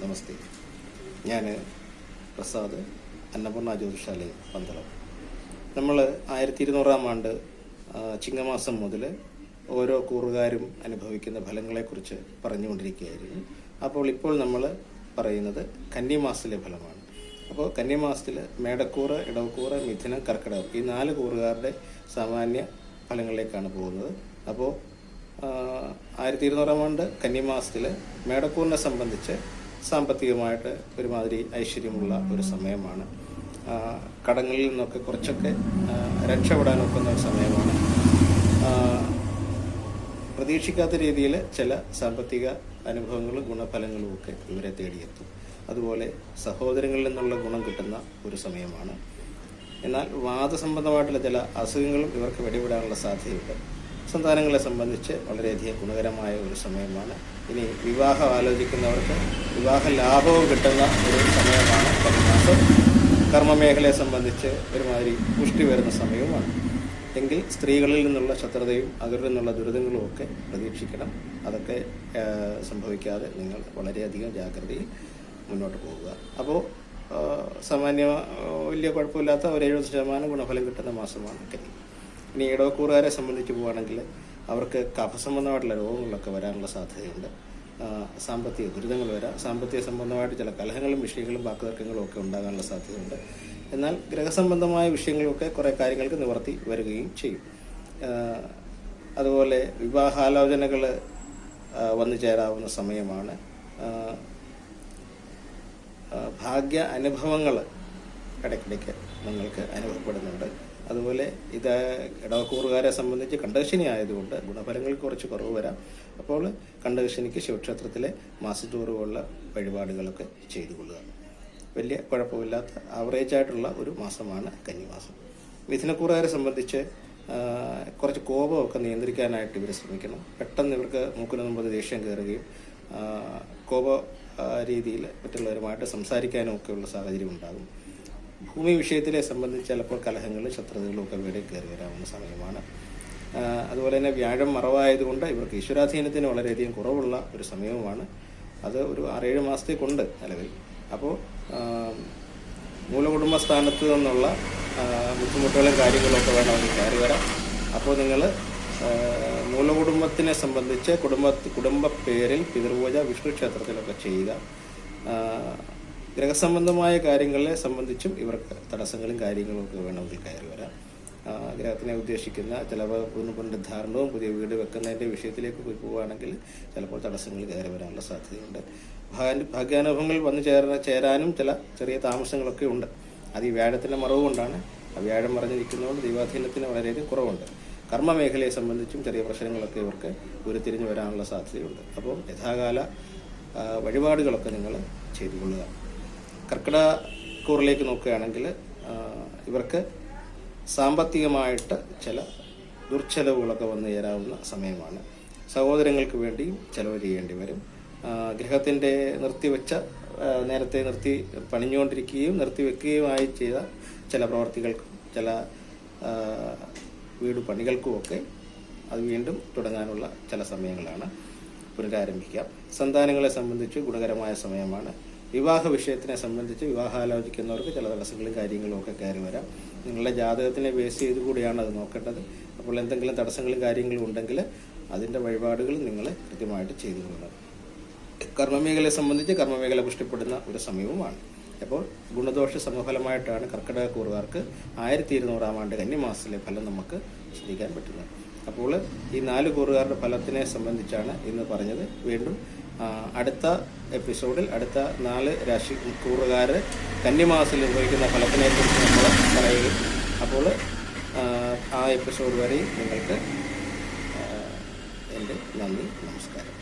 നമസ്തേ. ഞാൻ പ്രസാദ് അന്നപൂർണ ജ്യോതിഷാലയം പന്തളം. നമ്മൾ ആയിരത്തി ഇരുന്നൂറാം ആണ്ട് ചിങ്ങമാസം മുതൽ ഓരോ കൂറുകാരും അനുഭവിക്കുന്ന ഫലങ്ങളെക്കുറിച്ച് പറഞ്ഞുകൊണ്ടിരിക്കുകയായിരുന്നു. അപ്പോൾ ഇപ്പോൾ നമ്മൾ പറയുന്നത് കന്യമാസത്തിലെ ഫലമാണ്. അപ്പോൾ കന്യമാസത്തിൽ മേടക്കൂറ് ഇടവക്കൂറ് മിഥുനം കർക്കിടകം ഈ നാല് കൂറുകാരുടെ സാമാന്യ ഫലങ്ങളിലേക്കാണ് പോകുന്നത്. അപ്പോൾ ആയിരത്തി ഇരുന്നൂറാം ആണ്ട് കന്നിമാസത്തിൽ മേടക്കൂറിനെ സംബന്ധിച്ച് സാമ്പത്തികമായിട്ട് ഒരുമാതിരി ഐശ്വര്യമുള്ള ഒരു സമയമാണ്. കടങ്ങളിൽ നിന്നൊക്കെ കുറച്ചൊക്കെ രക്ഷപ്പെടാനൊക്കുന്ന ഒരു സമയമാണ്. പ്രതീക്ഷിക്കാത്ത രീതിയിൽ ചില സാമ്പത്തിക അനുഭവങ്ങളും ഗുണഫലങ്ങളും ഒക്കെ ഇവരെ തേടിയെത്തും. അതുപോലെ സഹോദരങ്ങളിൽ നിന്നുള്ള ഗുണം കിട്ടുന്ന ഒരു സമയമാണ്. എന്നാൽ വാദസംബന്ധമായിട്ടുള്ള ചില അസുഖങ്ങളും ഇവർക്ക് വെടിവിടാനുള്ള സാധ്യതയുണ്ട്. സന്താനങ്ങളെ സംബന്ധിച്ച് വളരെയധികം ഗുണകരമായ ഒരു സമയമാണ്. ഇനി വിവാഹം ആലോചിക്കുന്നവർക്ക് വിവാഹ ലാഭവും കിട്ടുന്ന ഒരു സമയമാണ് കർമ്മമാസം കർമ്മമേഖലയെ സംബന്ധിച്ച് ഒരുമാതിരി പുഷ്ടി വരുന്ന സമയവുമാണ്. എങ്കിൽ സ്ത്രീകളിൽ നിന്നുള്ള ശത്രുതയും അവരിൽ നിന്നുള്ള ദുരിതങ്ങളും ഒക്കെ പ്രതീക്ഷിക്കണം. അതൊക്കെ സംഭവിക്കാതെ നിങ്ങൾ വളരെയധികം ജാഗ്രതയിൽ മുന്നോട്ട് പോവുക. അപ്പോൾ സാമാന്യ വലിയ കുഴപ്പമില്ലാത്ത ഒരു എഴുപത് ശതമാനം ഗുണഫലം കിട്ടുന്ന മാസമാണ് കരി ഇനി ഇടവക്കൂറുകാരെ സംബന്ധിച്ച് പോവുകയാണെങ്കിൽ അവർക്ക് കഫസംബന്ധമായിട്ടുള്ള രോഗങ്ങളൊക്കെ വരാനുള്ള സാധ്യതയുണ്ട്. സാമ്പത്തിക ദുരിതങ്ങൾ വരാം. സാമ്പത്തിക സംബന്ധമായിട്ട് ചില കലഹങ്ങളും വിഷയങ്ങളും വാക്കുതർക്കങ്ങളും ഒക്കെ ഉണ്ടാകാനുള്ള സാധ്യതയുണ്ട്. എന്നാൽ ഗ്രഹസംബന്ധമായ വിഷയങ്ങളൊക്കെ കുറേ കാര്യങ്ങൾക്ക് നിവർത്തി വരികയും ചെയ്യും. അതുപോലെ വിവാഹാലോചനകൾ വന്നു ചേരാവുന്ന സമയമാണ്. ഭാഗ്യ അനുഭവങ്ങൾ ഇടയ്ക്കിടയ്ക്ക് നിങ്ങൾക്ക് അനുഭവപ്പെടുന്നുണ്ട്. അതുപോലെ ഇത് ഇടവക്കൂറുകാരെ സംബന്ധിച്ച് കണ്ടക്ഷനി ആയതുകൊണ്ട് ഗുണഫലങ്ങൾ കുറച്ച് കുറവ് വരാം. അപ്പോൾ കണ്ടക്ഷനിക്ക് ശിവക്ഷേത്രത്തിലെ മാസത്തോറ് പോലുള്ള വഴിപാടുകളൊക്കെ ചെയ്തു കൊള്ളുക. വലിയ കുഴപ്പമില്ലാത്ത ആവറേജ് ആയിട്ടുള്ള ഒരു മാസമാണ് കന്നിമാസം. മിഥുനക്കൂറുകാരെ സംബന്ധിച്ച് കുറച്ച് കോപമൊക്കെ നിയന്ത്രിക്കാനായിട്ട് ഇവർ ശ്രമിക്കണം. പെട്ടെന്ന് ഇവർക്ക് മൂക്കിന് മുമ്പ് ദേഷ്യം കയറുകയും കോപ രീതിയിൽ മറ്റുള്ളവരുമായിട്ട് സംസാരിക്കാനും ഒക്കെയുള്ള സാഹചര്യം ഉണ്ടാകും. ഭൂമി വിഷയത്തിലെ സംബന്ധിച്ച് ചിലപ്പോൾ കലഹങ്ങളും ശത്രുതകളും ഒക്കെ കയറി വരാവുന്ന സമയമാണ്. അതുപോലെ തന്നെ വ്യാഴം മറവായതുകൊണ്ട് ഇവർക്ക് ഈശ്വരാധീനത്തിന് വളരെയധികം കുറവുള്ള ഒരു സമയവുമാണ്. അത് ഒരു ആറേഴ് മാസത്തേക്കുണ്ട് നിലവിൽ. അപ്പോൾ മൂലകുടുംബ സ്ഥാനത്ത് നിന്നുള്ള ബുദ്ധിമുട്ടുകളും കാര്യങ്ങളൊക്കെ വേണം വേണമെങ്കിൽ കയറി വരാം അപ്പോൾ നിങ്ങൾ മൂലകുടുംബത്തിനെ സംബന്ധിച്ച് കുടുംബ കുടുംബ പേരിൽ പിതൃപൂജ വിഷ്ണു ക്ഷേത്രത്തിലൊക്കെ ചെയ്യുക. ഗ്രഹസംബന്ധമായ കാര്യങ്ങളെ സംബന്ധിച്ചും ഇവർക്ക് തടസ്സങ്ങളും കാര്യങ്ങളും ഒക്കെ വേണമെങ്കിൽ കയറി വരാം. ഗ്രഹത്തിനെ ഉദ്ദേശിക്കുന്ന ചിലപ്പോൾ ധാരണവും പുതിയ വീട് വെക്കുന്നതിന്റെ വിഷയത്തിലേക്ക് പോയി പോവുകയാണെങ്കിൽ ചിലപ്പോൾ തടസ്സങ്ങൾ കയറി വരാനുള്ള സാധ്യതയുണ്ട്. ഭാഗ്യ ഭാഗ്യാനുഭവങ്ങൾ വന്നു ചേര ചേരാനും ചില ചെറിയ താമസങ്ങളൊക്കെ ഉണ്ട്. അത് ഈ വ്യാഴത്തിന്റെ മറവ് കൊണ്ടാണ്. വ്യാഴം മറിഞ്ഞിരിക്കുന്നതുകൊണ്ട് ദൈവാധീനത്തിന് വളരെയധികം കുറവുണ്ട്. കർമ്മ മേഖലയെ സംബന്ധിച്ചും ചെറിയ പ്രശ്നങ്ങളൊക്കെ ഇവർക്ക് ഉരുത്തിരിഞ്ഞു വരാനുള്ള സാധ്യതയുണ്ട്. അപ്പോൾ യഥാകാല വഴിപാടുകളൊക്കെ നിങ്ങൾ ചെയ്തു കൊള്ളുക കർക്കിടക കൂറിലേക്ക് നോക്കുകയാണെങ്കിൽ ഇവർക്ക് സാമ്പത്തികമായിട്ട് ചില ദുർച്ചെലവുകളൊക്കെ വന്നു ചേരാവുന്ന സമയമാണ്. സഹോദരങ്ങൾക്ക് വേണ്ടിയും ചെലവ് ചെയ്യേണ്ടി വരും. ഗൃഹത്തിന്റെ നിർത്തിവെച്ച നേരത്തെ നിർത്തി പണിഞ്ഞുകൊണ്ടിരിക്കുകയും നിർത്തിവെക്കുകയുമായി ചെയ്ത ചില പ്രവർത്തികൾക്കും ചില വീട് പണികൾക്കുമൊക്കെ അത് വീണ്ടും തുടങ്ങാനുള്ള ചില സമയങ്ങളാണ് പുനരാരംഭിക്കാം സന്താനങ്ങളെ സംബന്ധിച്ച് ഗുണകരമായ സമയമാണ്. വിവാഹ വിഷയത്തിനെ സംബന്ധിച്ച് വിവാഹാലോചിക്കുന്നവർക്ക് ചില തടസ്സങ്ങളും കാര്യങ്ങളും ഒക്കെ കയറി വരാം. നിങ്ങളുടെ ജാതകത്തിനെ ബേസ് ചെയ്ത് കൂടിയാണ് അത് നോക്കേണ്ടത്. അപ്പോൾ എന്തെങ്കിലും തടസ്സങ്ങളും കാര്യങ്ങളും ഉണ്ടെങ്കിൽ അതിന്റെ വഴിപാടുകൾ നിങ്ങൾ കൃത്യമായിട്ട് ചെയ്തു കൊള്ളണം. കർമ്മമേഖലയെ സംബന്ധിച്ച് കർമ്മമേഖല പുഷ്ടിപ്പെടുന്ന ഒരു സമയവുമാണ്. അപ്പോൾ ഗുണദോഷ സമഫലമായിട്ടാണ് കർക്കിടക കൂറുകാർക്ക് ആയിരത്തി ഇരുന്നൂറാം ആണ്ട് കന്നിമാസത്തിലെ ഫലം നമുക്ക് ശ്രദ്ധിക്കാൻ പറ്റുന്നത്. അപ്പോൾ ഈ നാല് കൂറുകാരുടെ ഫലത്തിനെ സംബന്ധിച്ചാണ് ഇന്ന് പറഞ്ഞത്. വീണ്ടും അടുത്ത എപ്പിസോഡിൽ അടുത്ത നാല് രാശി കൂറുകാർ കന്നിമാസത്തിൽ ഫലത്തിനെ ഫലത്തിനെക്കുറിച്ച് നമ്മൾ പറയുകയും അപ്പോൾ ആ എപ്പിസോഡ് വരെയും നിങ്ങൾക്ക് എന്റെ നന്ദി നമസ്കാരം.